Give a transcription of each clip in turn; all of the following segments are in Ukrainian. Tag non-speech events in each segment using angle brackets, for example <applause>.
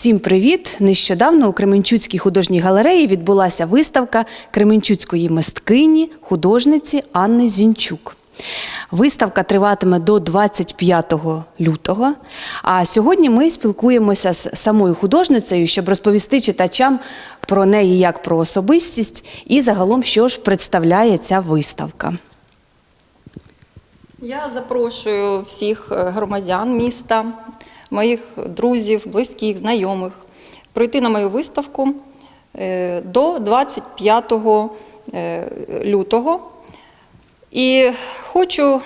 Всім привіт! Нещодавно у Кременчуцькій художній галереї відбулася виставка Кременчуцької мисткині, художниці Анни Зінчук. Виставка триватиме до 25 лютого. А сьогодні ми спілкуємося з самою художницею, щоб розповісти читачам про неї як про особистість і загалом, що ж представляє ця виставка. Я запрошую всіх е, громадян міста, моїх друзів, близьких, знайомих прийти на мою виставку е, до 25 е, лютого. І хочу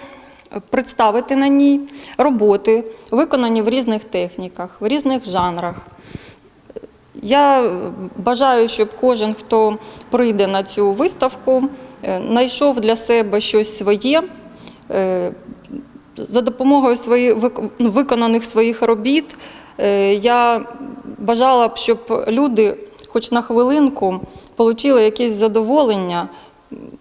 представити на ній роботи, виконані в різних техніках, в різних жанрах. Я бажаю, щоб кожен, хто прийде на цю виставку, е, знайшов для себе щось своє. За допомогою своїх ну, виконаних своїх робіт е, я бажала б, щоб люди, хоч на хвилинку, отримали якесь задоволення,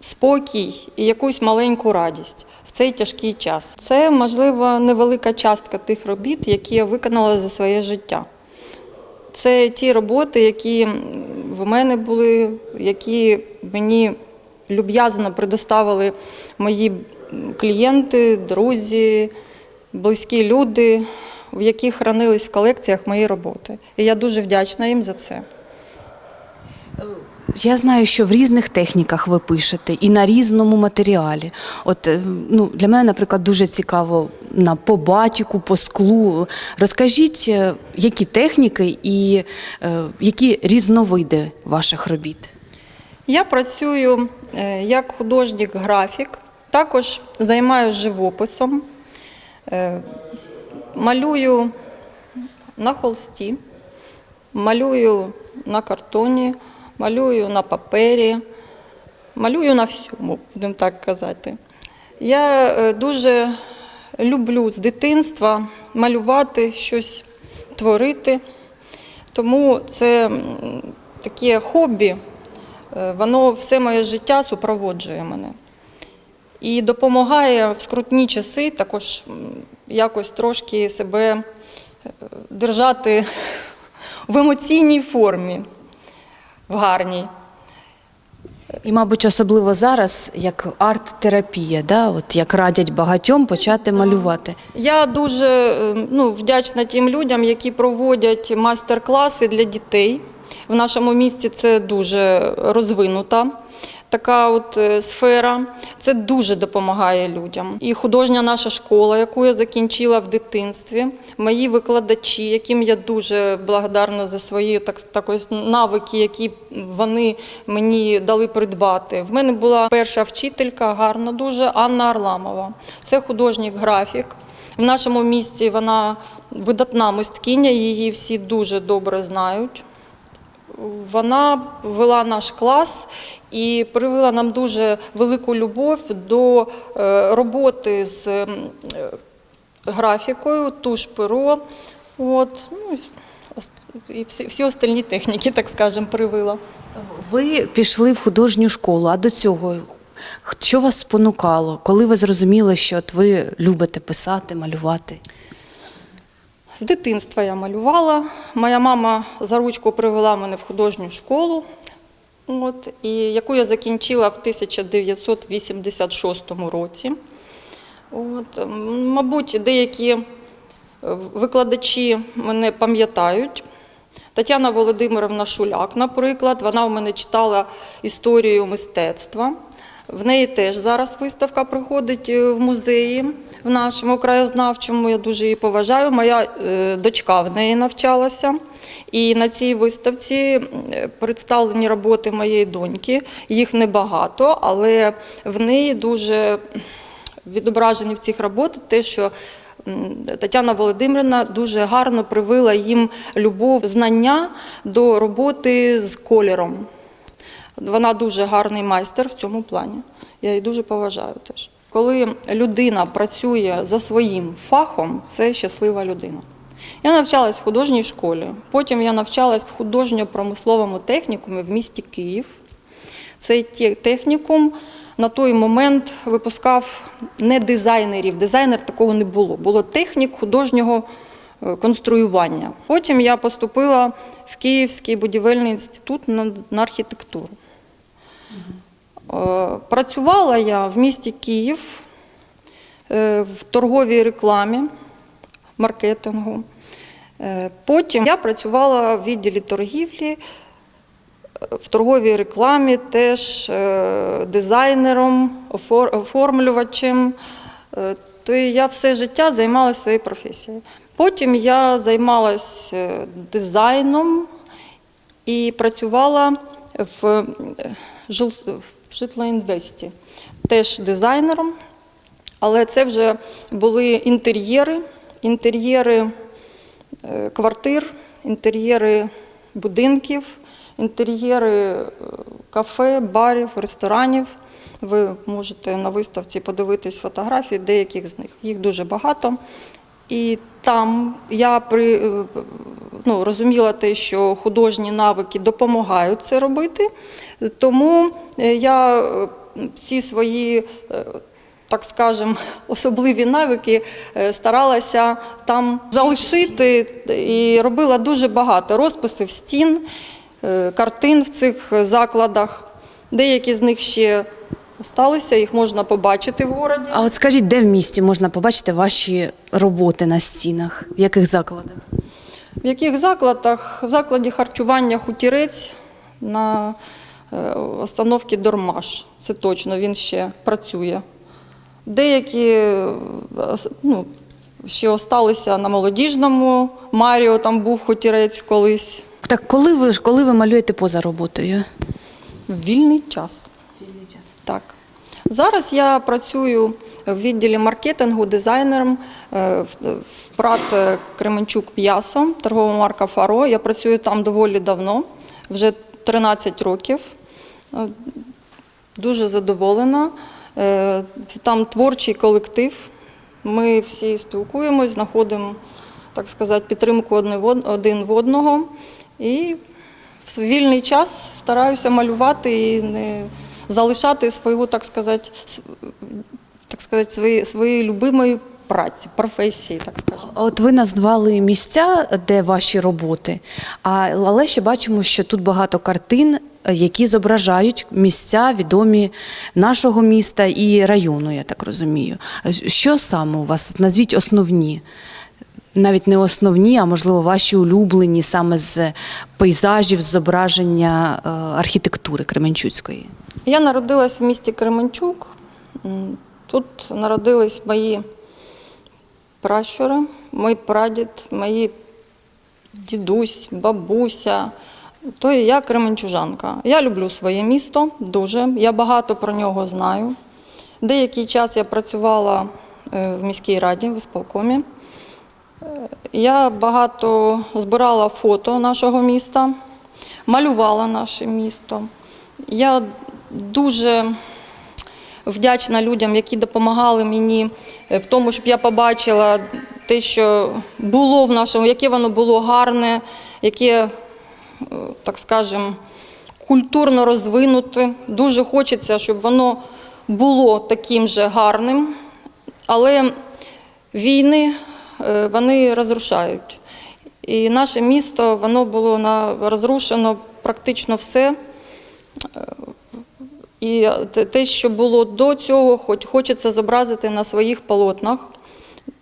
спокій і якусь маленьку радість в цей тяжкий час. Це, можливо, невелика частка тих робіт, які я виконала за своє життя. Це ті роботи, які в мене були, які мені люб'язно предоставили мої клієнти, друзі, близькі люди, в яких хранились в колекціях мої роботи. І я дуже вдячна їм за це. Я знаю, що в різних техніках ви пишете і на різному матеріалі. От е, ну, для мене, наприклад, дуже цікаво на по батіку, по склу. Розкажіть, е, які техніки і е, які різновиди ваших робіт? Я працюю е, як художник-графік, також займаюся живописом, е, малюю на холсті, малюю на картоні, малюю на папері, малюю на всьому, будемо так казати. Я е, дуже люблю з дитинства малювати щось, творити. Тому це таке хобі, е, воно все моє життя супроводжує мене. І допомагає в скрутні часи також якось трошки себе е, держати в емоційній формі, в гарній. І, мабуть, особливо зараз, як арт-терапія, да? От як радять багатьом почати малювати. Я дуже е, ну, вдячна тим людям, які проводять майстер-класи для дітей. В нашому місті це дуже розвинута така от е, сфера. Це дуже допомагає людям. І художня наша школа, яку я закінчила в дитинстві, мої викладачі, яким я дуже благодарна за свої так, так ось навики, які вони мені дали придбати. В мене була перша вчителька, гарна дуже Анна Арламова. Це художник-графік. В нашому місті вона видатна мисткиня, її всі дуже добре знають. Вона вела наш клас і привела нам дуже велику любов до е, роботи з е, графікою, туш перо. От, ну, і всі, всі остальні техніки, так скажемо, привила. Ви пішли в художню школу, а до цього що вас спонукало? Коли ви зрозуміли, що от ви любите писати, малювати? З дитинства я малювала. Моя мама за ручку привела мене в художню школу, от, і, яку я закінчила в 1986 році. От, мабуть, деякі е, викладачі мене пам'ятають. Тетяна Володимировна Шуляк, наприклад, вона у мене читала історію мистецтва. В неї теж зараз виставка проходить е, в музеї в нашому краєзнавчому. Я дуже її поважаю. Моя е, дочка в неї навчалася. І на цій виставці представлені роботи моєї доньки. Їх небагато, але в неї дуже відображені в цих роботах те, що Тетяна Володимирівна дуже гарно привила їм любов, знання до роботи з кольором. Вона дуже гарний майстер в цьому плані. Я її дуже поважаю теж. Коли людина працює за своїм фахом, це щаслива людина. Я навчалась в художній школі, потім я навчалась в художньо-промисловому технікумі в місті Київ. Цей технікум на той момент випускав не дизайнерів, дизайнер такого не було. Було технік художнього е, конструювання. Потім я поступила в Київський будівельний інститут на, на архітектуру. Е, Працювала я в місті Київ е, в торговій рекламі, маркетингу. Е, Потім я працювала в відділі торгівлі, в торговій рекламі, теж дизайнером, оформлювачем. То я все життя займалася своєю професією. Потім я займалася дизайном і працювала в в житлоінвесті, теж дизайнером. Але це вже були інтер'єри, інтер'єри е, квартир, інтер'єри будинків, інтер'єри е, кафе, барів, ресторанів. Ви можете на виставці подивитись фотографії деяких з них. Їх дуже багато. І там я при, е, ну, розуміла те, що художні навики допомагають це робити. Тому е, я е, всі свої, е, так скажем, <laughs> особливі навики старалася там залишити і робила дуже багато розписів стін, картин в цих закладах. Деякі з них ще залишилися, їх можна побачити в городі. А от скажіть, де в місті можна побачити ваші роботи на стінах? В яких закладах? В яких закладах? В закладі харчування хутірець на е, остановці Дормаш. Це точно, він ще працює. Деякі е, ну, ще осталися на молодіжному. Маріо там був хутірець колись. Так, коли ви коли ви малюєте поза роботою? В вільний час. Так. Зараз я працюю в відділі маркетингу дизайнером е, в ПРАТ е, Кременчук М'ясо, торгова марка Фаро. Я працюю там доволі давно, вже 13 років. Е, Дуже задоволена. Там творчий колектив. Ми всі спілкуємось, знаходимо, так сказати, підтримку один в одного. І в вільний час стараюся малювати і не залишати свою, так сказати, так сказати, свої, свої любимої праці, професії, так скажемо. От ви назвали місця, де ваші роботи, але ще бачимо, що тут багато картин, е, які зображають місця відомі нашого міста і району, я так розумію. Е, Що саме у вас? Назвіть основні. Навіть не основні, а можливо ваші улюблені саме з пейзажів, з зображення е, архітектури Кременчуцької. Я народилась в місті Кременчук. Тут народились мої пращури, мій прадід, мої дідусь, бабуся. То і я кременчужанка. Я люблю своє місто дуже. Я багато про нього знаю. Деякий час я працювала е, в міській раді, в ісполкомі. Е, Я багато збирала фото нашого міста, малювала наше місто. Я дуже вдячна людям, які допомагали мені е, в тому, щоб я побачила те, що було в нашому, яке воно було гарне, яке, е, так скажемо, культурно розвинуте. Дуже хочеться, щоб воно було таким же гарним. Але війни е, вони розрушають. І наше місто воно було на, розрушено практично все. І те- що було до цього, хоч хочеться зобразити на своїх полотнах.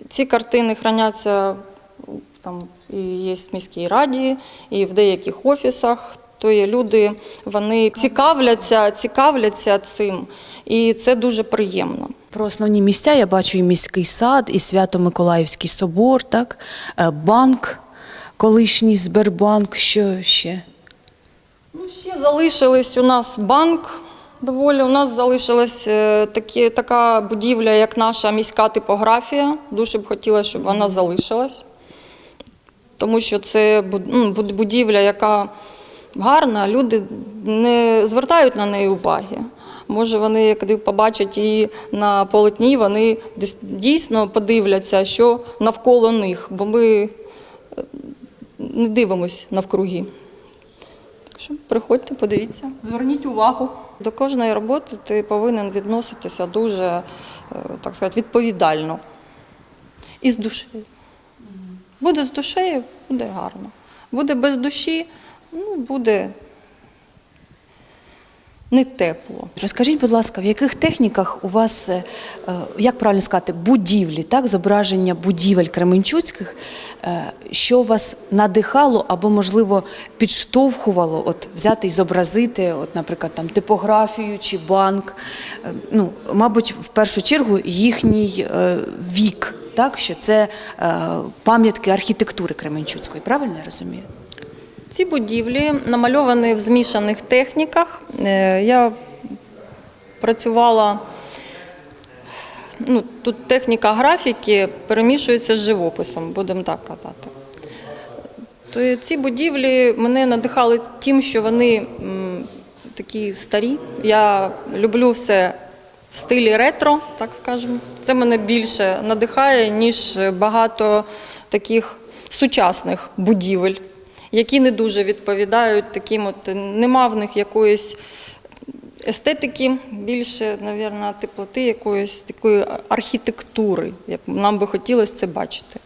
Ці картини храняться там і є в міській раді, і в деяких офісах. То є люди, вони цікавляться, цікавляться цим, і це дуже приємно. Про основні місця я бачу і міський сад, і Свято-Миколаївський собор, так? Е, банк, колишній Сбербанк, що ще? Ну, ще залишились у нас банк. Доволі у нас залишилась е, такі, така будівля, як наша міська типографія. Дуже б хотіла, щоб вона залишилась. Тому що це ну, буд- будівля, яка гарна, люди не звертають на неї уваги. Може, вони, коли побачать її на полотні, вони дійсно подивляться, що навколо них, бо ми е, не дивимось навкруги. Так що приходьте, подивіться, зверніть увагу. До кожної роботи ти повинен відноситися дуже, е, так сказати, відповідально і з душею. Буде з душею, буде гарно. Буде без душі, ну, буде не тепло. Розкажіть, будь ласка, в яких техніках у вас, е, е, як правильно сказати, будівлі, так, зображення будівель Кременчуцьких, е, що вас надихало або, можливо, підштовхувало от, взяти і зобразити, от, наприклад, там, типографію чи банк? Ну, мабуть, в першу чергу їхній вік, так, що це пам'ятки архітектури Кременчуцької, правильно я розумію? Ці будівлі намальовані в змішаних техніках. Е, Я працювала, ну, тут техніка графіки перемішується з живописом, будемо так казати. То ці будівлі мене надихали тим, що вони такі старі. Я люблю все в стилі ретро, так скажемо. Це мене більше надихає, ніж багато таких сучасних будівель, які не дуже відповідають таким, от нема в них якоїсь естетики, більше, мабуть, теплоти, якоїсь такої архітектури, як нам би хотілося це бачити.